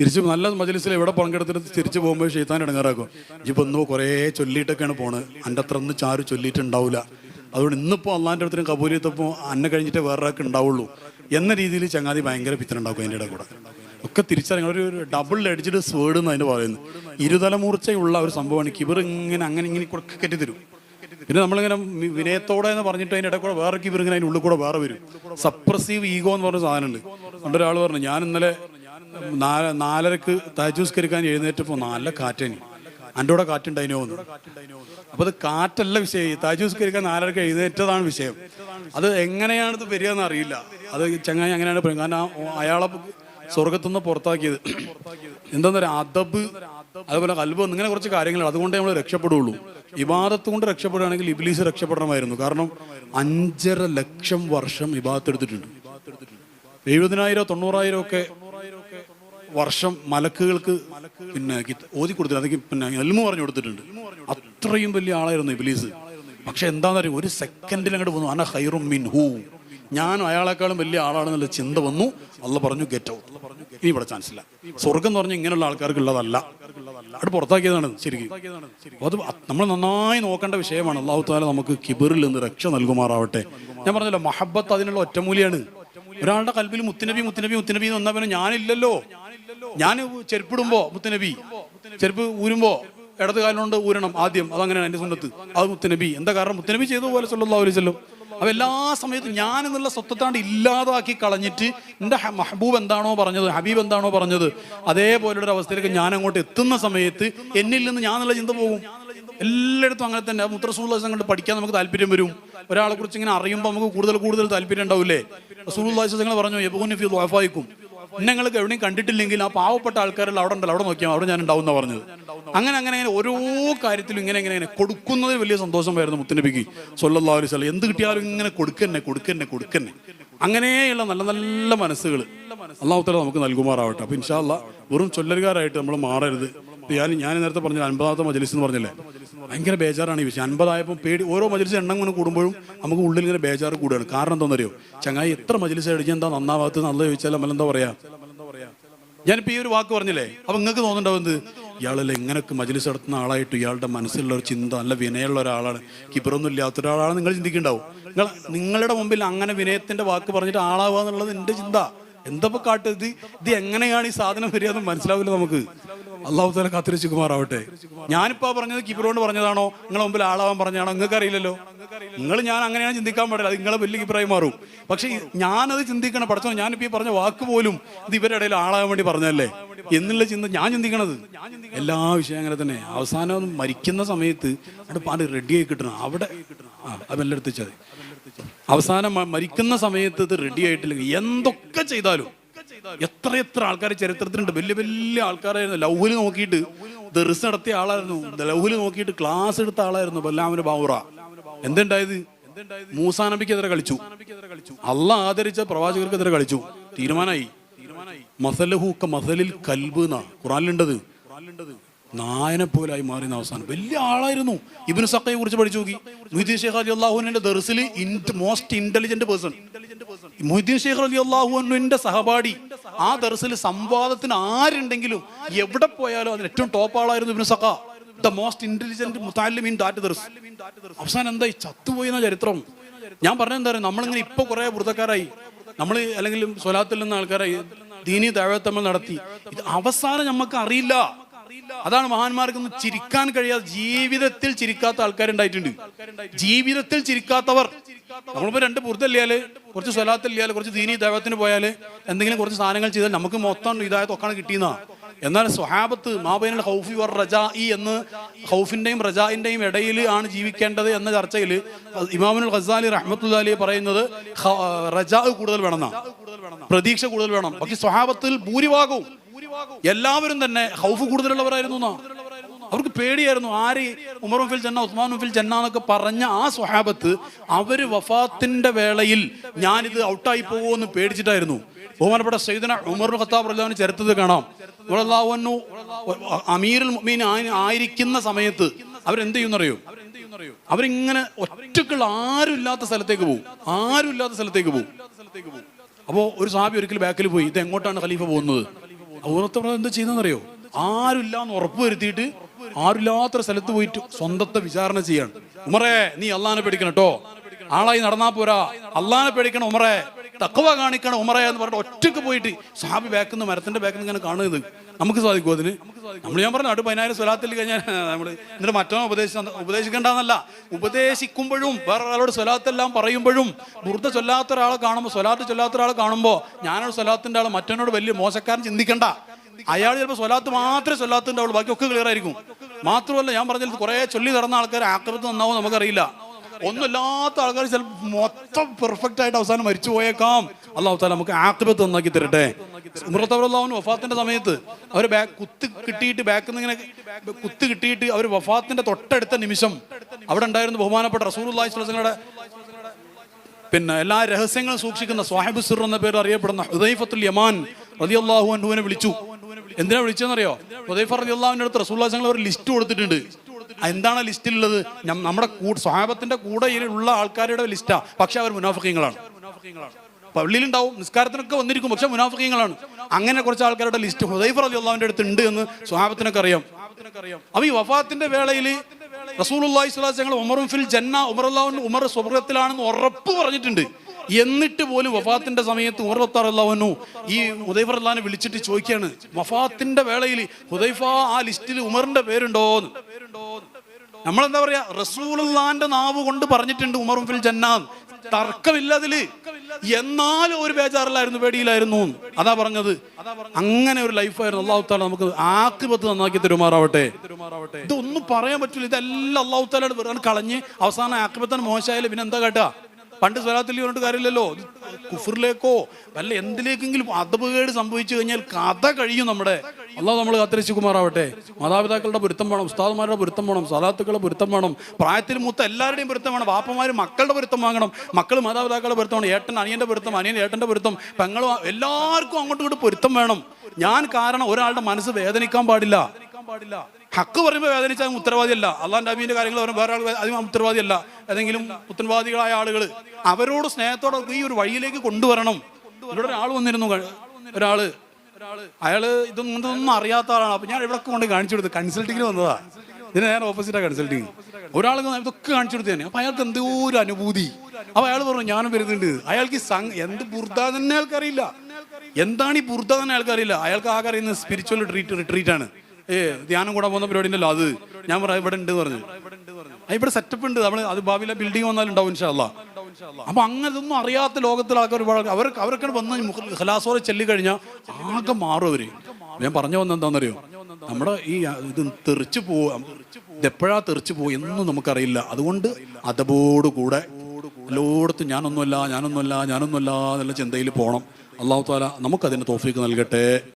തിരിച്ച് നല്ല മജലിസിൽ എവിടെ പങ്കെടുത്തിട്ട് തിരിച്ചു പോകുമ്പോൾ ഷെയ്ത്താൻ ഇടങ്ങാറാക്കും. ഇപ്പം ഇന്നോ കുറേ ചൊല്ലിയിട്ടൊക്കെയാണ് പോണത് എന്റെ അത്ര ഒന്നും ചാരു ചൊല്ലിയിട്ടുണ്ടാവില്ല അതുകൊണ്ട് ഇന്നിപ്പോൾ അള്ളാന്റെ അടുത്തിനും കബൂലിയത്തപ്പോൾ അന്നെ കഴിഞ്ഞിട്ട് വേറൊരാൾക്ക് ഉണ്ടാവുള്ളൂ. എന്ന രീതിയിൽ ചങ്ങാതി ഭയങ്കര പിത്തനുണ്ടാക്കും അതിന്റെ ഇടയിൽ കൂടെ ഒക്കെ തിരിച്ചറിയണം ഒരു ഡബിൾ അടിച്ചിട്ട് സ്വേഡ് എന്ന് അതിന് പറയുന്നത്. ഇരുതലമൂർച്ചയുള്ള ഒരു സംഭവമാണ് കിബർ ഇങ്ങനെ അങ്ങനെ ഇങ്ങനെ കുറക്കെ കെട്ടി തരും പിന്നെ നമ്മളിങ്ങനെ വിനയത്തോടെ എന്ന് പറഞ്ഞിട്ട് അതിന്റെ ഇടയിൽ കൂടെ വേറെ കിബർ ഇങ്ങനെ അതിന്റെ ഉള്ളിൽ കൂടെ വേറെ വരും. സപ്രസീവ് ഈഗോ എന്ന് പറഞ്ഞ സാധനമുണ്ട്. പണ്ടൊരാൾ പറഞ്ഞു ഞാൻ ഇന്നലെ നാല് നാലരക്ക് താജൂസ്കരിക്കാൻ എഴുന്നേറ്റപ്പോൾ നല്ല കാറ്റേനി എന്റെ കൂടെ കാറ്റുണ്ടായിനോ എന്ന് അപ്പോൾ അത് കാറ്റല്ല വിഷയം. താജൂസ്കരിക്കാൻ നാലരക്ക് എഴുന്നേറ്റതാണ് വിഷയം. അത് എങ്ങനെയാണ് ഇത് വരിക എന്ന് അറിയില്ല. അത് ചങ്ങായി അങ്ങനെയാണ് പറയുന്നത്. കാരണം അയാളെ സ്വർഗത്തുനിന്ന് പുറത്താക്കിയത്. എന്താന്ന് അദബ് അതുപോലെ കൽബ് ഇങ്ങനെ കുറച്ച് കാര്യങ്ങൾ അതുകൊണ്ട് നമ്മൾ രക്ഷപ്പെടുള്ളൂ. ഇബാദത്ത് കൊണ്ട് രക്ഷപ്പെടുകയാണെങ്കിൽ ഇബ്ലീസ് രക്ഷപ്പെടണമായിരുന്നു. കാരണം അഞ്ചര ലക്ഷം വർഷം ഇബാദത്ത് എടുത്തിട്ടുണ്ട്. എഴുപതിനായിരം തൊണ്ണൂറായിരം ഒക്കെ വർഷം മലക്കുകൾക്ക് പിന്നെ ഓതി കൊടുത്തിട്ട് അതൊക്കെ പിന്നെ എൽമു പറഞ്ഞു കൊടുത്തിട്ടുണ്ട്. അത്രയും വലിയ ആളായിരുന്നു ഇബിലീസ്. പക്ഷെ എന്താന്ന് പറയുക ഒരു സെക്കൻഡിൽ അങ്ങോട്ട് വന്നു അന ഹൈറും മിൻ ഹൂ ഞാൻ അയാളെക്കാളും വലിയ ആളാണെന്നുള്ള ചിന്ത വന്നു. അല്ല പറഞ്ഞു ഗെറ്റ് ഔട്ട് ഇനി ഇവിടെ ചാൻസ് ഇല്ല. സ്വർഗം എന്ന് പറഞ്ഞാൽ ഇങ്ങനെയുള്ള ആൾക്കാർക്ക് ഉള്ളതല്ല. പുറത്താക്കിയതാണ് ശരിക്കും. അത് നമ്മൾ നന്നായി നോക്കേണ്ട വിഷയമാണ്. അള്ളാഹു താല നമുക്ക് കിബറിൽ നിന്ന് രക്ഷ നൽകുമാറാവട്ടെ. ഞാൻ പറഞ്ഞല്ലോ മഹബത്ത് അതിനുള്ള ഒറ്റമൂലിയാണ്. ഒരാളുടെ കൽബിൽ മുത്തിനബി മുത്തിനബി മുത്തിനബി എന്ന് വന്നാൽ പിന്നെ ഞാനില്ലല്ലോ. ഞാൻ ചെരുപ്പിടുമ്പോ മുത്തനബി ചെരുപ്പ് ഊരുമ്പോ ഇടത് കാലിനോണ്ട് ഊരണം ആദ്യം. അതങ്ങനെയാണ് എന്റെ സുന്നത്ത്. അത് മുത്തനബി. എന്താ കാരണം? മുത്തനബി ചെയ്ത പോലെ സല്ലല്ലാഹു അലൈഹി വസല്ലം. അപ്പൊ എല്ലാ സമയത്തും ഞാൻ എന്നുള്ള സ്വത്വത്താണ്ട് ഇല്ലാതാക്കി കളഞ്ഞിട്ട് എന്റെ മഹബൂബ് എന്താണോ പറഞ്ഞത് ഹബീബ് എന്താണോ പറഞ്ഞത് അതേപോലുള്ള ഒരു അവസ്ഥയിലേക്ക് ഞാൻ അങ്ങോട്ട് എത്തുന്ന സമയത്ത് എന്നിൽ നിന്ന് ഞാൻ എന്നുള്ള ചിന്ത പോകും. എല്ലായിടത്തും അങ്ങനെ തന്നെ. മുത്രസൂള്ള കണ്ട് പഠിക്കാൻ നമുക്ക് താല്പര്യം വരും. ഒരാളെ കുറിച്ച് ഇങ്ങനെ അറിയുമ്പോൾ നമുക്ക് കൂടുതൽ കൂടുതൽ താല്പര്യം ഉണ്ടാവില്ലേ? റസൂൽ പറഞ്ഞു യബൂനി ഫി ദ്വാഫായിക്കും നിങ്ങൾക്ക് എവിടെയും കണ്ടിട്ടില്ലെങ്കിൽ ആ പാവപ്പെട്ട ആൾക്കാരെല്ലാം അവിടെ ഉണ്ടല്ലോ അവിടെ നോക്കിയാൽ അവിടെ ഞാൻ ഉണ്ടാവും എന്നാ പറഞ്ഞത്. അങ്ങനെ അങ്ങനെ അങ്ങനെ ഓരോ കാര്യത്തിലും ഇങ്ങനെ ഇങ്ങനെ ഇങ്ങനെ കൊടുക്കുന്നതിൽ വലിയ സന്തോഷമായിരുന്നു മുത്തനബിക്ക് സൊല്ലാ അലൈഹി സ്വലം എന്ത് കിട്ടിയാലും ഇങ്ങനെ കൊടുക്കന്നെ കൊടുക്കന്നെ കൊടുക്കന്നെ. അങ്ങനെയുള്ള നല്ല നല്ല മനസ്സുകൾ അള്ളാഹുത്തല നമുക്ക് നൽകുമാറാവട്ടെ. അപ്പൊ ഇൻഷാല്ല വെറും ചൊല്ലലുകാരായിട്ട് നമ്മൾ മാറരുത്. ഞാൻ ഞാൻ നേരത്തെ പറഞ്ഞില്ല അൻപതാമത്തെ മജലിസ് എന്ന് പറഞ്ഞില്ലേ? ഭയങ്കര ബേജാറാണ് ഈ വിഷയം. അൻപതായപ്പോൾ പേടി ഓരോ മജലിസ് എണ്ണം ഇങ്ങനെ കൂടുമ്പോഴും നമുക്ക് ഉള്ളിൽ ഇങ്ങനെ ബേജാറ് കൂടുകയാണ്. കാരണം എന്താണെന്നറിയോ? ചങ്ങായി എത്ര മജലിസ് അടിച്ച് എന്താ നന്നാവാത്ത നല്ല ചോദിച്ചാൽ നമ്മൾ എന്താ പറയാ? ഞാനിപ്പോൾ ഈ ഒരു വാക്ക് പറഞ്ഞില്ലേ? അപ്പം നിങ്ങൾക്ക് തോന്നുന്നുണ്ടാവും എന്ത്? ഇയാളല്ലേ എങ്ങനെയൊക്കെ മജലിസ് നടത്തുന്ന ആളായിട്ട് ഇയാളുടെ മനസ്സിലുള്ള ഒരു ചിന്ത നല്ല വിനയമുള്ള ഒരാളാണ്. കിബറൊന്നും ഇല്ലാത്ത ഒരാളാണ് നിങ്ങൾ ചിന്തിക്കുന്നുണ്ടാവും. നിങ്ങൾ നിങ്ങളുടെ മുമ്പിൽ അങ്ങനെ വിനയത്തിന്റെ വാക്ക് പറഞ്ഞിട്ട് ആളാവുക എന്നുള്ളത് എന്റെ ചിന്ത. എന്തപ്പോൾ കാട്ടത് ഇത് എങ്ങനെയാണ് ഈ സാധനം വരിക എന്ന് മനസ്സിലാവില്ല നമുക്ക്. അള്ളാഹു താല കാത്തിരിച്ച് കുമാറാവട്ടെ. ഞാനിപ്പോ പറഞ്ഞത് കിബറോണ്ട് പറഞ്ഞതാണോ? നിങ്ങളെ മുമ്പിൽ ആളാവാൻ പറഞ്ഞാണോ നിങ്ങൾക്ക് അറിയില്ലല്ലോ. നിങ്ങൾ ഞാൻ അങ്ങനെയാണ് ചിന്തിക്കാൻ പാടില്ല. അത് നിങ്ങളെ വലിയ കിബറായി മാറും. പക്ഷെ ഞാനത് ചിന്തിക്കണം പഠിച്ചോ ഞാനിപ്പോ ഈ പറഞ്ഞ വാക്ക് പോലും ഇത് ഇവരുടെ ഇടയിൽ ആളാകാൻ വേണ്ടി പറഞ്ഞതല്ലേ? എന്നുള്ള ചിന്ത ഞാൻ ചിന്തിക്കണത്. എല്ലാ വിഷയം അങ്ങനെ തന്നെ. അവസാനം മരിക്കുന്ന സമയത്ത് അവിടെ പാട് റെഡിയായി കിട്ടണം. അവിടെ ആ അതെല്ലാം എടുത്ത് അവസാനം മരിക്കുന്ന സമയത്ത് ഇത് റെഡി ആയിട്ടില്ലെങ്കിൽ എന്തൊക്കെ ചെയ്താലും എത്ര എത്ര ആൾക്കാർ ചരിത്രത്തിലുണ്ട്. വലിയ വലിയ ആൾക്കാരായിരുന്നു. ലൗഹിൽ നോക്കിയിട്ട് ദർസ് നടത്തിയ ആളായിരുന്നു. ലൗഹിൽ നോക്കിയിട്ട് ക്ലാസ് എടുത്ത ആളായിരുന്നു ബല്ലാമിന് ബാവുറ. എന്തുണ്ടായത്? മൂസാ നബിക്കെതിരെ കളിച്ചു. അല്ല ആദരിച്ച പ്രവാചകർക്കെതിരെ കളിച്ചു. തീരുമാനമായി. മസലഹൂക്ക മസലിൽ കൽബ് ഖുറാനിലുണ്ടത്. നായനെ പോലായി മാറിയ അവസാനം. വലിയ ആളായിരുന്നു. ഇബിന് സക്കയെ കുറിച്ച് പഠിച്ചു നോക്കി. മൊയ്തീൻ ഷേഖ് അലി അള്ളാഹുവിന്റെ ദർസിൽ most intelligent person Muhiyuddin Sheikh Ali അള്ളാഹുവിന്റെ സഹപാഠി ആ ദർസിൽ സംവാദത്തിന് ആരുണ്ടെങ്കിലും എവിടെ പോയാലും അതിന് ഏറ്റവും ടോപ്പ് ആളായിരുന്നു ഇബിന് സഖാ. ദ മോസ്റ്റ് ഇന്റലിജന്റ് മുത്താലിം ഇൻ ദാറ്റ് ദർസ്. അവസാനം എന്താ ഈ ചത്തുപോയി എന്ന ചരിത്രം. ഞാൻ പറഞ്ഞ എന്താ പറയുക നമ്മളിങ്ങനെ ഇപ്പൊ കുറെ വൃതക്കാരായി നമ്മൾ അല്ലെങ്കിൽ സ്വലാത്തിൽ നിന്ന് ആൾക്കാരായി ദീനി ദഴത്തമ്മ നടത്തി. ഇത് അവസാനം നമുക്ക് അറിയില്ല. അതാണ് മഹാന്മാർക്കൊന്നും ചിരിക്കാൻ കഴിയാതെ ജീവിതത്തിൽ ചിരിക്കാത്ത ആൾക്കാരുണ്ടായിട്ടുണ്ട്. ജീവിതത്തിൽ ചിരിക്കാത്തവർ. നമ്മളിപ്പോ രണ്ട് പുറത്തല്ലിയാൽ കുറച്ച് സ്വലാത്തല്ലിയാൽ കുറച്ച് ദീനി ദൈവത്തിന് പോയാൽ എന്തെങ്കിലും കുറച്ച് സാധനങ്ങൾ ചെയ്താൽ നമുക്ക് മൊത്തം ഇതായതൊക്കെയാണ് കിട്ടിയെന്നാ എന്നാൽ സ്വഹാബത്ത് മാബൈനൽ ഹൗഫി വർ റജാഇ എന്ന് ഹൗഫിന്റെയും റജാഇന്റെയും ഇടയിൽ ആണ് ജീവിക്കേണ്ടത് എന്ന ചർച്ചയിൽ ഇമാമുൽ ഖസാലി റഹ്മത്തുല്ലാലി പറയുന്നത് റജാ കൂടുതൽ വേണം പ്രതീക്ഷ കൂടുതൽ വേണം. പക്ഷെ സ്വഹാബത്തിൽ ഭൂരിഭാഗവും എല്ലാവരും തന്നെ ഹൗഫ് കൂടുതലുള്ളവരായിരുന്നു. അവർക്ക് പേടിയായിരുന്നു ആര് ഉമറും ഫിൽ ജന്ന ഉസ്മാനും ഫിൽ ജന്ന എന്നൊക്കെ പറഞ്ഞ ആ സ്വഹാബത്ത് അവർ വഫാത്തിന്റെ വേളയിൽ ഞാനിത് ഔട്ടായി പോകുമെന്ന് പേടിച്ചിട്ടായിരുന്നു. ബഹുമാനപ്പെട്ട സൈദന ഉമർ ഖത്താബ് റഹ്ലാവിന് ചരിത്രത്തിൽ കാണാം. ഉമറല്ലാഹുവിനു അമീറുൽ മീൻ ആയിരിക്കുന്ന സമയത്ത് അവരെന്ത് ചെയ്യുന്നറിയോ അവരിങ്ങനെ ഒറ്റക്കുള്ള ആരും ഇല്ലാത്ത സ്ഥലത്തേക്ക് പോകും ആരും ഇല്ലാത്ത സ്ഥലത്തേക്ക് പോകും അപ്പോ ഒരു സാബി ഒരിക്കൽ ബാക്കിൽ പോയി ഇത് എങ്ങോട്ടാണ് ഖലീഫ പോകുന്നത്? ഔറത്തവർ എന്താ ചെയ്യുന്നതെന്നറിയോ? ആരുമില്ല എന്ന് ഉറപ്പ് വരുത്തിയിട്ട് ആരുമില്ലാത്ത സ്ഥലത്ത് പോയിട്ട് സ്വന്തത്തെ വിചാരണ ചെയ്യാണ്. ഉമറേ നീ അള്ളാനെ പേടിക്കണം കേട്ടോ ആളായി നടന്നാ പോരാ. അള്ളാനെ പേടിക്കണം ഉമറേ. തക്കവ കാണിക്കണം ഉമറേ എന്ന് പറഞ്ഞിട്ട് ഒറ്റയ്ക്ക് പോയിട്ട് സാബി ബാക്കുന്ന മരത്തിന്റെ ബാക്കിൽ ഇങ്ങനെ കാണുന്നത് നമുക്ക് സാധിക്കും അതിന്? നമ്മൾ ഞാൻ പറഞ്ഞു അടു പതിനായിരം സ്വലാത്തിൽ കഴിഞ്ഞാൽ നമ്മൾ എന്നിട്ട് മറ്റോ ഉപദേശ ഉപദേശിക്കേണ്ടെന്നല്ല. ഉപദേശിക്കുമ്പോഴും വേറെ ഒരാളോട് സ്വലാത്തെല്ലാം പറയുമ്പോഴും ബുർദ ചൊല്ലാത്ത ഒരാളെ കാണുമ്പോൾ സ്വലാത്ത് ചൊല്ലാത്ത ഒരാളെ കാണുമ്പോൾ ഞാനൊരു സ്വലാത്തിന്റെ ആൾ മറ്റവനോട് വലിയ മോശക്കാരൻ ചിന്തിക്കണ്ട. അയാൾ ചിലപ്പോൾ സ്വലാത്ത് മാത്രമേ സ്വലാത്തുണ്ടാവുള്ളൂ ബാക്കിയൊക്കെ ക്ലിയർ ആയിരിക്കും. മാത്രമല്ല ഞാൻ പറഞ്ഞത് കുറേ ചൊല്ലി നടന്ന ആൾക്കാർ ആക്രമത്ത് നന്നാവും നമുക്കറിയില്ല. ഒന്നുമില്ലാത്ത ആൾക്കാർ ചിലപ്പോൾ മൊത്തം പെർഫെക്റ്റ് ആയിട്ട് അവസാനം മരിച്ചു പോയേക്കാം. അള്ളാഹു താല നമുക്ക് ആക്രമത്ത് നന്നാക്കി തരട്ടെ. ഉമറത്തവറുള്ളവൻ വഫാത്തിന്റെ സമയത്ത് അവർ ബാക്ക് കുത്ത് കിട്ടിയിട്ട് ബാക്കിൽ നിന്ന് ഇങ്ങനെ കുത്ത് കിട്ടിയിട്ട് അവർ വഫാത്തിന്റെ തൊട്ടടുത്ത നിമിഷം അവിടെ ഉണ്ടായിരുന്ന ബഹുമാനപ്പെട്ട റസൂൽ അള്ളാഹിങ്ങളുടെ പിന്നെ എല്ലാ രഹസ്യങ്ങളും സൂക്ഷിക്കുന്ന സ്വാഹിബ് സിർ എന്ന പേര് അറിയപ്പെടുന്ന ഹുദൈഫത്തുൽ യമാൻ റളിയല്ലാഹു അൻഹുവിനെ വിളിച്ചു. എന്തിനാ വിളിച്ചെന്നറിയോ ഹുദൈഫ റളിയല്ലാഹുവിന്റെ അടുത്ത് റസൂൽ ഞങ്ങൾ ഒരു ലിസ്റ്റ് കൊടുത്തിട്ടുണ്ട്. എന്താണ് ലിസ്റ്റിലുള്ളത് നമ്മുടെ സ്വഹാബത്തിന്റെ കൂടെ ഉള്ള ആൾക്കാരുടെ ലിസ്റ്റാ പക്ഷെ അവർ മുനാഫിക്കങ്ങളാണ് പള്ളിയിലുണ്ടാവും നിസ്കാരത്തിനൊക്കെ വന്നിരിക്കും. പക്ഷെ മുനാഫിക്കങ്ങളാണ് അങ്ങനെ കുറച്ച് ആൾക്കാരുടെ ലിസ്റ്റ് ഹുദൈഫ റളിയല്ലാഹുവിന്റെ അടുത്ത് ഉണ്ട് എന്ന് സ്വഹാബത്തിനൊക്കെ അറിയാം. അപ്പൊ ഈ വഫാത്തിന്റെ വേളയിൽ റസൂലുള്ളാഹി സ്വല്ലല്ലാഹു അലൈഹി ഞങ്ങൾ ഉമറും ഫിൽ ജന്ന ഉമർ അല്ലാഹു ഉമർ സ്വർഗത്തിലാണെന്ന് ഉറപ്പ് പറഞ്ഞിട്ടുണ്ട്. എന്നിട്ട് പോലും വഫാത്തിന്റെ സമയത്ത് ഉമർ അള്ളാഹുനു ഈ ഹുദൈഫ അള്ളഹാനെ വിളിച്ചിട്ട് ചോദിക്കുകയാണ് വഫാത്തിന്റെ വേളയിൽ ഹുദൈഫ ആ ലിസ്റ്റിൽ ഉമറിന്റെ പേരുണ്ടോ നമ്മളെന്താ പറയാ റസൂലുള്ളാന്റെ നാവ് കൊണ്ട് പറഞ്ഞിട്ടുണ്ട് ഉമറും ഫിൽ ജന്നാൻ തർക്കമില്ല അതിൽ. എന്നാലും ഒരു ബേജാറിലായിരുന്നു പേടിയിലായിരുന്നു അതാ പറഞ്ഞത്. അങ്ങനെ ഒരു ലൈഫായിരുന്നു അള്ളാഹു താല നമുക്ക് ആക്കിപത്ത് നന്നാക്കി തെരുമാറാവട്ടെ. ഇതൊന്നും പറയാൻ പറ്റില്ല ഇതെല്ലാം അള്ളാഹു വെറുതെ കളഞ്ഞ് അവസാനം ആക്കിപത്താണ് മോശമായാലും പിന്നെ എന്താ കേട്ടാ? പണ്ട് സ്വലാത്തിൽ പറഞ്ഞിട്ട് കാര്യമില്ലല്ലോ. കുഫറിലേക്കോ വല്ല എന്തിലേക്കെങ്കിലും അതപകേട് സംഭവിച്ചു കഴിഞ്ഞാൽ കഥ കഴിയും നമ്മുടെ. അല്ലാതെ നമ്മൾ കാത്തിരശിക്കുമാറാവട്ടെ മാതാപിതാക്കളുടെ പൊരുത്തം വേണം ഉസ്താദുമാരുടെ പൊരുത്തം വേണം സലാത്തുക്കളുടെ പൊരുത്തം വേണം പ്രായത്തിൽ മൂത്ത എല്ലാവരുടെയും പൊരുത്തം വേണം വാപ്പമാർ മക്കളുടെ പൊരുത്തം വാങ്ങണം മക്കൾ മാതാപിതാക്കളുടെ പൊരുത്തം വേണം ഏട്ടൻ അനിയന്റെ പൊരുത്തം അനിയൻ ഏട്ടന്റെ പൊരുത്തം പെങ്ങൾ എല്ലാവർക്കും അങ്ങോട്ടും ഇങ്ങോട്ടും പൊരുത്തം വേണം. ഞാൻ കാരണം ഒരാളുടെ മനസ്സ് വേദനിക്കാൻ പാടില്ല പാടില്ല. ഹക്ക് പറയുമ്പോൾ വേദനിച്ചാൽ അവൻ ഉത്തരവാദിയല്ല. അള്ളാന്റെ അബീന്റെ കാര്യങ്ങൾ പറയുമ്പോൾ വേറെ ആൾ അതിന് ഉത്തരവാദിയല്ല. ഏതെങ്കിലും ഉത്തരവാദികളായ ആളുകൾ അവരോട് സ്നേഹത്തോടെ ഈ ഒരു വഴിയിലേക്ക് കൊണ്ടുവരണം. ഇവിടെ ഒരാൾ വന്നിരുന്നു ഒരാൾ. അയാൾ ഇതൊന്നും ഇതൊന്നും അറിയാത്ത ആളാണ്. അപ്പൊ ഞാൻ ഇവിടെ കൊണ്ട് കാണിച്ചു കൊടുത്തു. കൺസൾട്ടിങ്ങിന് വന്നതാ. ഇതിന് നേരെ ഓപ്പോസിറ്റാ കൺസൾട്ടിങ്. ഒരാൾ ഇതൊക്കെ കാണിച്ചു കൊടുത്തു തന്നെ. അപ്പൊ അയാൾക്ക് എന്തോ ഒരു അനുഭൂതി. അപ്പൊ അയാൾ പറഞ്ഞു ഞാനും വരുന്നുണ്ട്. അയാൾക്ക് എന്ത് ബുർദ തന്നെ അയാൾക്കറിയില്ല. എന്താണ് ഈ ബുർദ തന്നെ അയാൾക്കറിയില്ല. അയാൾക്ക് ആകെ അറിയുന്നത് സ്പിരിച്വൽ ട്രീറ്റ് റിട്രീറ്റ് ആണ്. ഏ ധ്യാനം കൂടാൻ പോകുന്ന പരിപാടി ഉണ്ടല്ലോ അത്. ഞാൻ പറയാം ഇവിടെ ഉണ്ട് പറഞ്ഞു. ഇവിടെ സെറ്റപ്പ് ഉണ്ട്. നമ്മൾ അത് ഭാവിയിലെ ബിൽഡിംഗ് വന്നാലും ഉണ്ടാവും ഇൻഷാല്ല അപ്പൊ അങ്ങനെ ഇതൊന്നും അറിയാത്ത ലോകത്തിൽ ആൾക്കാർ ഒരുപാട് അവർ അവരൊക്കെ വന്ന് ഹലാസോറെ ചെല്ലിക്കഴിഞ്ഞാൽ ആകെ മാറും അവർ. ഞാൻ പറഞ്ഞു വന്ന എന്താണെന്നറിയോ? നമ്മുടെ ഈ ഇത് തെറിച്ചു പോവും എപ്പോഴാ തെറിച്ചു പോകും എന്നും നമുക്കറിയില്ല. അതുകൊണ്ട് അതബോടുകൂടെ എല്ലായിടത്തും ഞാനൊന്നുമല്ല ഞാനൊന്നുമല്ല ഞാനൊന്നുമല്ല എന്നുള്ള ചിന്തയിൽ പോകണം അള്ളാഹു താല നമുക്കതിന് തോഫീക്ക് നൽകട്ടെ.